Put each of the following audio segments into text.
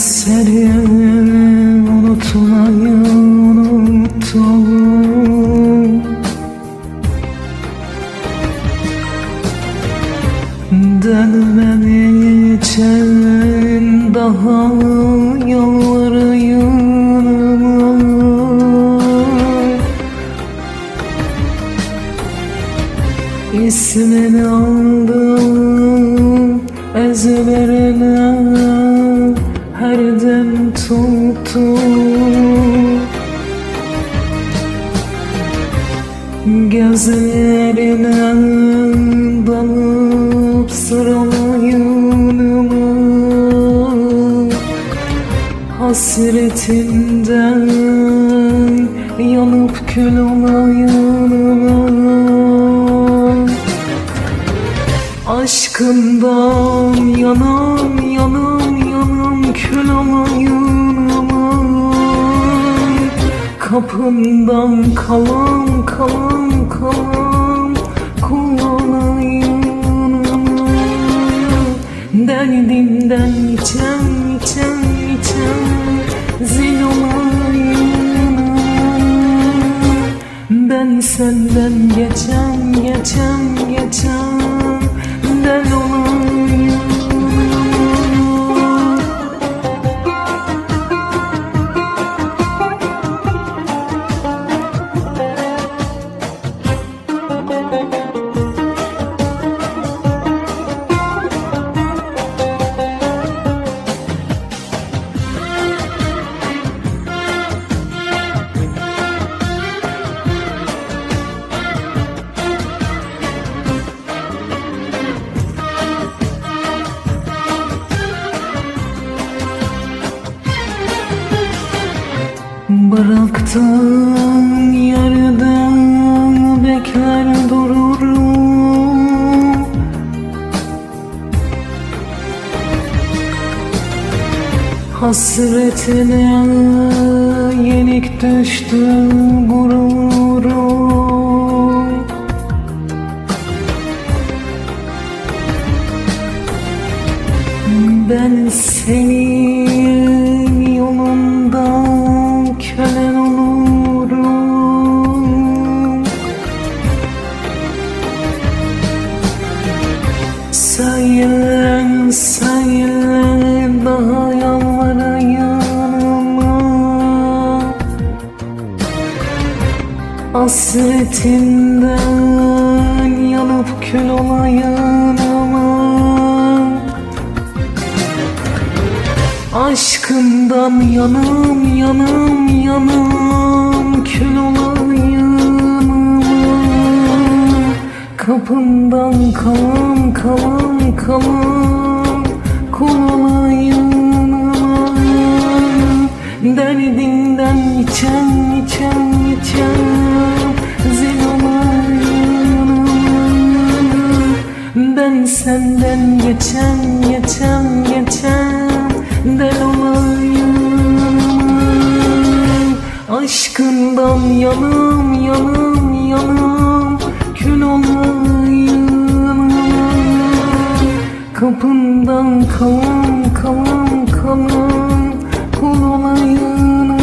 Seni unutmayı unuttum Dönmen için daha yalvarıyorum İsmini aldım ezberine her dem tuttum Gözlerine dalıp sıralayınımı Hasretinden yanıp kül olayınımı Aşkından yanam yanam kül olayınımı Kapından kalan kalan kalan kul olayınımı Derdimden içen içen içen zil olayınımı Ben senden geçen geçen geçen del olayım Bıraktığın yerde bekler dururum. Hasretine yenik düştü gururum Sayın sayın daha yalvarayım Hasretinden yanıp kül olayım Aşkından yanım yanım yanım kül olayım Kapından kalan kalan kalan. Kul olayım Derdinden içen içen içen. Zil olayım Ben senden geçen geçen geçen. Del olayım Aşkından yanım yanım yanım. Kül olayım Kapından kalan kalan kalan kul olayım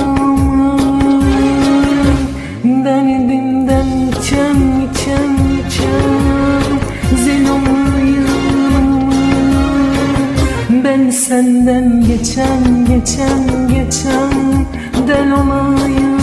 Derdinden içen içen içen zil olayım Ben senden geçen geçen geçen del olayım